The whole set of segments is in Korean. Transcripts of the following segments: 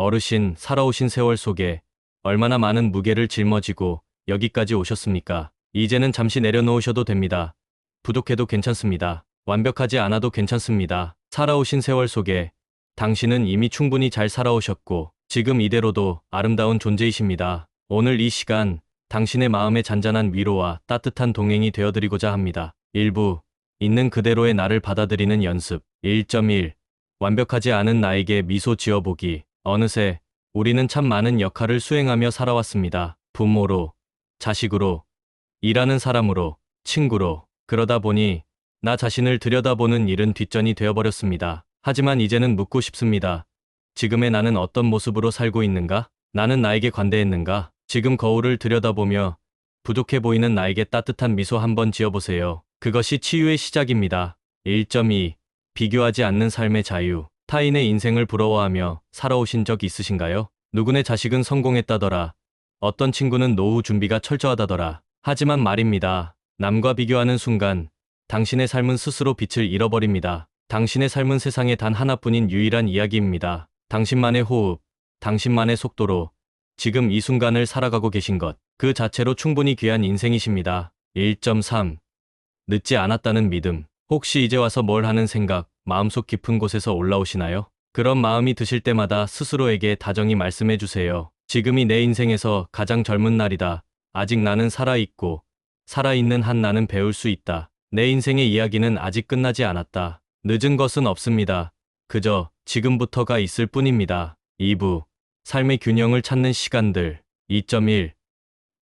어르신, 살아오신 세월 속에 얼마나 많은 무게를 짊어지고 여기까지 오셨습니까? 이제는 잠시 내려놓으셔도 됩니다. 부족해도 괜찮습니다. 완벽하지 않아도 괜찮습니다. 살아오신 세월 속에 당신은 이미 충분히 잘 살아오셨고 지금 이대로도 아름다운 존재이십니다. 오늘 이 시간 당신의 마음에 잔잔한 위로와 따뜻한 동행이 되어드리고자 합니다. 일부 있는 그대로의 나를 받아들이는 연습 1.1 완벽하지 않은 나에게 미소 지어보기 어느새 우리는 참 많은 역할을 수행하며 살아왔습니다. 부모로, 자식으로, 일하는 사람으로, 친구로 그러다 보니 나 자신을 들여다보는 일은 뒷전이 되어버렸습니다. 하지만 이제는 묻고 싶습니다. 지금의 나는 어떤 모습으로 살고 있는가? 나는 나에게 관대했는가? 지금 거울을 들여다보며 부족해 보이는 나에게 따뜻한 미소 한번 지어보세요. 그것이 치유의 시작입니다. 1.2 비교하지 않는 삶의 자유. 타인의 인생을 부러워하며 살아오신 적 있으신가요? 누구네 자식은 성공했다더라. 어떤 친구는 노후 준비가 철저하다더라. 하지만 말입니다. 남과 비교하는 순간 당신의 삶은 스스로 빛을 잃어버립니다. 당신의 삶은 세상에 단 하나뿐인 유일한 이야기입니다. 당신만의 호흡, 당신만의 속도로 지금 이 순간을 살아가고 계신 것, 그 자체로 충분히 귀한 인생이십니다. 1.3. 늦지 않았다는 믿음. 혹시 이제 와서 뭘 하는 생각, 마음속 깊은 곳에서 올라오시나요? 그런 마음이 드실 때마다 스스로에게 다정히 말씀해 주세요. 지금이 내 인생에서 가장 젊은 날이다. 아직 나는 살아있고, 살아있는 한 나는 배울 수 있다. 내 인생의 이야기는 아직 끝나지 않았다. 늦은 것은 없습니다. 그저 지금부터가 있을 뿐입니다. 2부. 삶의 균형을 찾는 시간들. 2.1.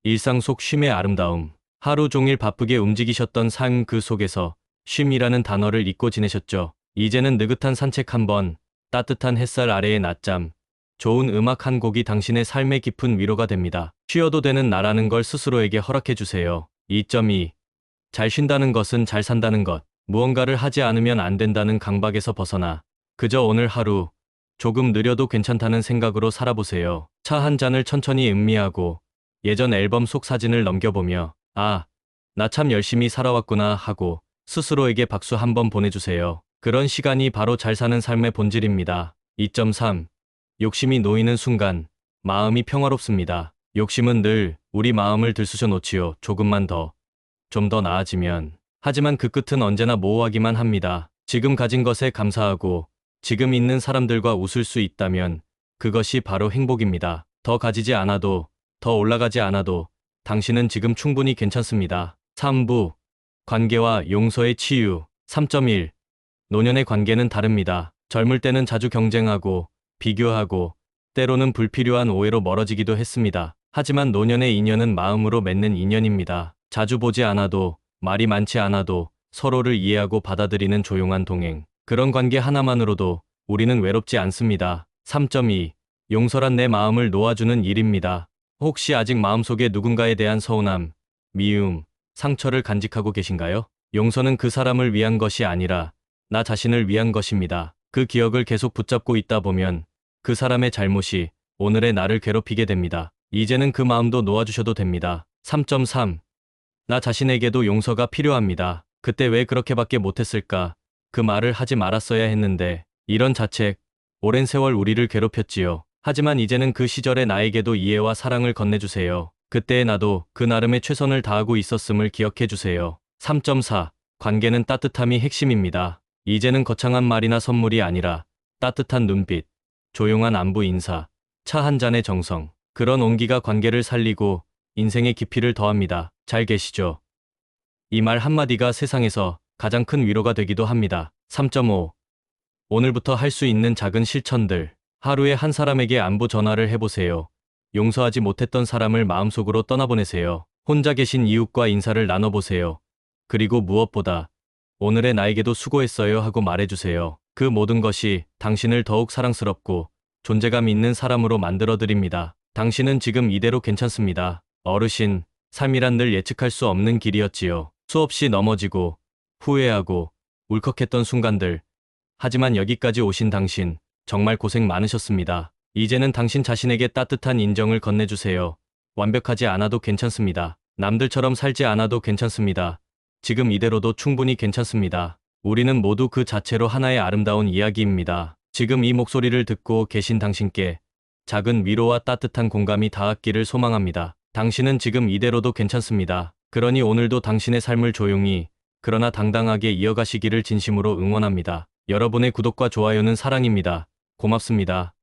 일상 속 쉼의 아름다움. 하루 종일 바쁘게 움직이셨던 삶 그 속에서 쉼이라는 단어를 잊고 지내셨죠. 이제는 느긋한 산책 한 번, 따뜻한 햇살 아래의 낮잠, 좋은 음악 한 곡이 당신의 삶의 깊은 위로가 됩니다. 쉬어도 되는 나라는 걸 스스로에게 허락해 주세요. 2.2. 잘 쉰다는 것은 잘 산다는 것. 무언가를 하지 않으면 안 된다는 강박에서 벗어나 그저 오늘 하루 조금 느려도 괜찮다는 생각으로 살아보세요. 차 한 잔을 천천히 음미하고 예전 앨범 속 사진을 넘겨보며 아, 나 참 열심히 살아왔구나 하고 스스로에게 박수 한번 보내주세요. 그런 시간이 바로 잘 사는 삶의 본질입니다. 2.3. 욕심이 놓이는 순간 마음이 평화롭습니다. 욕심은 늘 우리 마음을 들쑤셔 놓지요. 조금만 더, 좀 더 나아지면. 하지만 그 끝은 언제나 모호하기만 합니다. 지금 가진 것에 감사하고 지금 있는 사람들과 웃을 수 있다면 그것이 바로 행복입니다. 더 가지지 않아도 더 올라가지 않아도 당신은 지금 충분히 괜찮습니다. 3부 관계와 용서의 치유 3.1 노년의 관계는 다릅니다. 젊을 때는 자주 경쟁하고 비교하고 때로는 불필요한 오해로 멀어지기도 했습니다. 하지만 노년의 인연은 마음으로 맺는 인연입니다. 자주 보지 않아도 말이 많지 않아도 서로를 이해하고 받아들이는 조용한 동행. 그런 관계 하나만으로도 우리는 외롭지 않습니다. 3.2. 용서란 내 마음을 놓아주는 일입니다. 혹시 아직 마음속에 누군가에 대한 서운함, 미움, 상처를 간직하고 계신가요? 용서는 그 사람을 위한 것이 아니라 나 자신을 위한 것입니다. 그 기억을 계속 붙잡고 있다 보면 그 사람의 잘못이 오늘의 나를 괴롭히게 됩니다. 이제는 그 마음도 놓아주셔도 됩니다. 3.3. 나 자신에게도 용서가 필요합니다. 그때 왜 그렇게밖에 못했을까? 그 말을 하지 말았어야 했는데, 이런 자책, 오랜 세월 우리를 괴롭혔지요. 하지만 이제는 그 시절의 나에게도 이해와 사랑을 건네주세요. 그때의 나도 그 나름의 최선을 다하고 있었음을 기억해주세요. 3.4. 관계는 따뜻함이 핵심입니다. 이제는 거창한 말이나 선물이 아니라 따뜻한 눈빛, 조용한 안부 인사, 차 한 잔의 정성, 그런 온기가 관계를 살리고 인생의 깊이를 더합니다. 잘 계시죠? 이 말 한마디가 세상에서 가장 큰 위로가 되기도 합니다. 3.5. 오늘부터 할 수 있는 작은 실천들. 하루에 한 사람에게 안부 전화를 해보세요. 용서하지 못했던 사람을 마음속으로 떠나보내세요. 혼자 계신 이웃과 인사를 나눠보세요. 그리고 무엇보다 오늘의 나에게도 수고했어요 하고 말해주세요. 그 모든 것이 당신을 더욱 사랑스럽고 존재감 있는 사람으로 만들어드립니다. 당신은 지금 이대로 괜찮습니다. 어르신, 삶이란 늘 예측할 수 없는 길이었지요. 수없이 넘어지고, 후회하고, 울컥했던 순간들. 하지만 여기까지 오신 당신, 정말 고생 많으셨습니다. 이제는 당신 자신에게 따뜻한 인정을 건네주세요. 완벽하지 않아도 괜찮습니다. 남들처럼 살지 않아도 괜찮습니다. 지금 이대로도 충분히 괜찮습니다. 우리는 모두 그 자체로 하나의 아름다운 이야기입니다. 지금 이 목소리를 듣고 계신 당신께 작은 위로와 따뜻한 공감이 닿았기를 소망합니다. 당신은 지금 이대로도 괜찮습니다. 그러니 오늘도 당신의 삶을 조용히, 그러나 당당하게 이어가시기를 진심으로 응원합니다. 여러분의 구독과 좋아요는 사랑입니다. 고맙습니다.